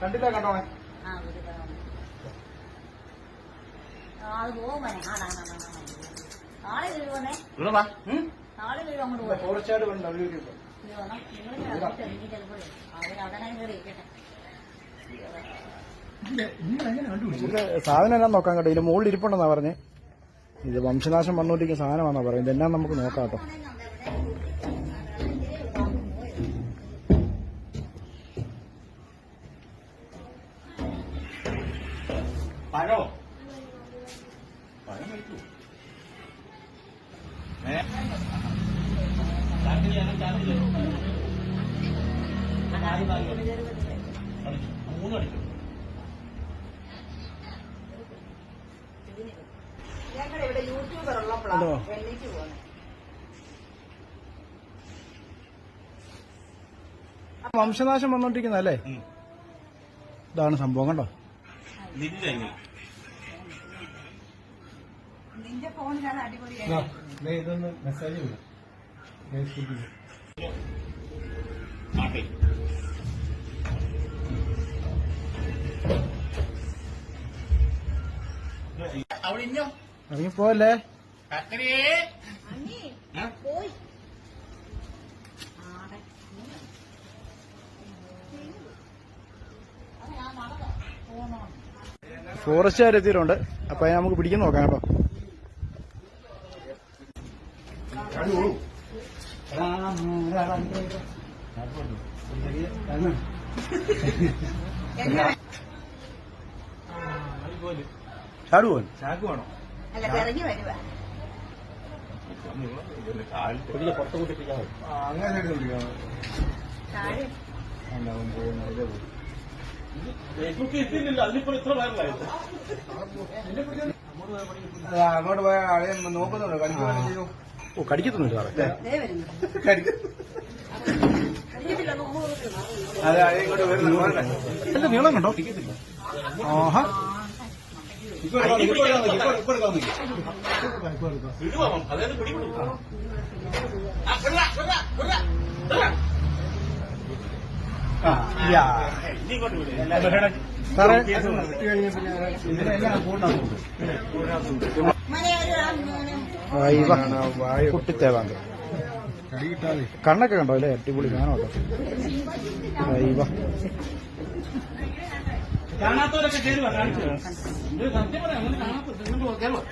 കണ്ടില്ല കണ്ടോണേ വേണ്ട അവർ സാധനം എല്ലാം നോക്കാൻ കേട്ടോ. ഇതിന് മുകളിൽ ഇരിപ്പുണ്ടെന്നാ പറഞ്ഞേ. ഇത് വംശനാശം വന്നുകൊണ്ടിരിക്കുന്ന സാധനമാണെന്നാ പറയുന്നത്. എന്നാ നമുക്ക് നോക്കാം കേട്ടോ. പഴോ പഴം കഴിക്കൂ ഏ മൂന്ന് അടിക്കും ഞങ്ങളുടെ ഇവിടെ യൂട്യൂബർ ഉള്ളപ്പോഴാണ് പോകുന്നത് വംശനാശം വന്നോണ്ടിരിക്കുന്ന അല്ലേ ഇതാണ് സംഭവം കണ്ടോ? നിന്റെ ഫോണിലാണ് അടിപൊളിയായി ഇതൊന്ന് മെസ്സേജ് വിടും ഫേസ്ബുക്കിൽ? പോയി. അപ്പൊ അതിനെ നമുക്ക് പിടിക്കാൻ നോക്കാം കേട്ടോ. ചാക്ക് വേണോ? പുറത്ത് അങ്ങനെ അങ്ങോട്ട് പോയ ആളെ നോക്കുന്നുണ്ടോ? കളിക്കുവാനും ചെയ്യും ഓ കടിക്കത്തൊന്നുമില്ല സാറേ. എന്റെ നീളം കണ്ടോ? ആഹാ. സാറേ. കഴിഞ്ഞ കൂട്ടാക്കുന്നുണ്ട് കുട്ടിത്തേവാങ്ക കടി കണ്ണൊക്കെ കണ്ടോ? അല്ലേ? അടിപൊളി കേട്ടോ. വൈവ കാണാത്തവരൊക്കെ കയറുവാ കാണിച്ചു ഇത് സത്യം പറയാം അങ്ങനെ കാണാത്ത നിങ്ങൾ കയറുവാ